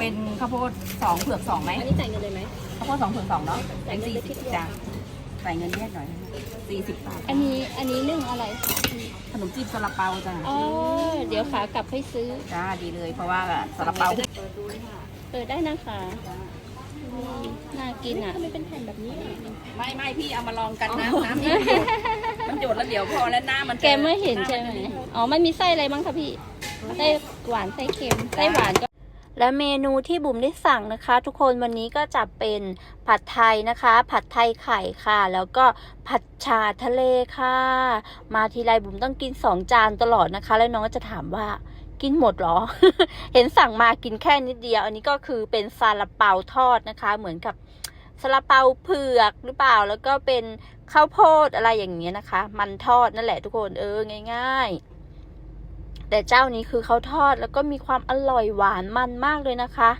เป็นข้าวโพดสองเผือกสองไหมอันนี้จ่ายเงินเลยไหมข้าวโพดสองเผือกสองเนาะจ่ายเงินสี่ไปสิคิบดเดียวจ้ะใส่เงินแยกหน่อยสี่สิบบาทอันนี้อันนี้นึ่งอะไรคะขนมจีบซาลาเปาจ้ะอ๋อเดี๋ยวขากลับให้ซื้อจ้าดีเลย เพราะว่าซาลาเปาเปิดได้นะคะอืมน่ากินอะไม่เป็นแผ่นแบบนี้ไม่ไม่พี่เอามาลองกันน้ำน้ำนี่มันหยดแล้วเดี๋ยวพอแล้วหน้ามันจะแกไม่เห็นใช่ไหมอ๋อมันมีไส้อะไรบ้างคะพี่ไส้หวานไส้เค็มไส้หวานก็ และเมนูที่บุ๋มได้สั่งนะคะ ทุกคนวันนี้ก็จะเป็นผัดไทยนะคะ ผัดไทยไข่ค่ะ แล้วก็ผัดชาทะเลค่ะ มาทีไรบุ๋มต้องกินสองจานตลอดนะคะ แล้วน้องก็จะถามว่ากินหมดเหรอ เห็นสั่งมากินแค่นิดเดียว อันนี้ก็คือเป็นซาลาเปาทอดนะคะ เหมือนกับซาลาเปาเผือกหรือเปล่า แล้วก็เป็นข้าวโพดอะไรอย่างเงี้ยนะคะ มันทอดนั่นแหละทุกคนเออง่าย ๆ แต่เจ้านี้คือเขาทอดแล้วก็มีความอร่อยหวานมันมากเลยนะคะ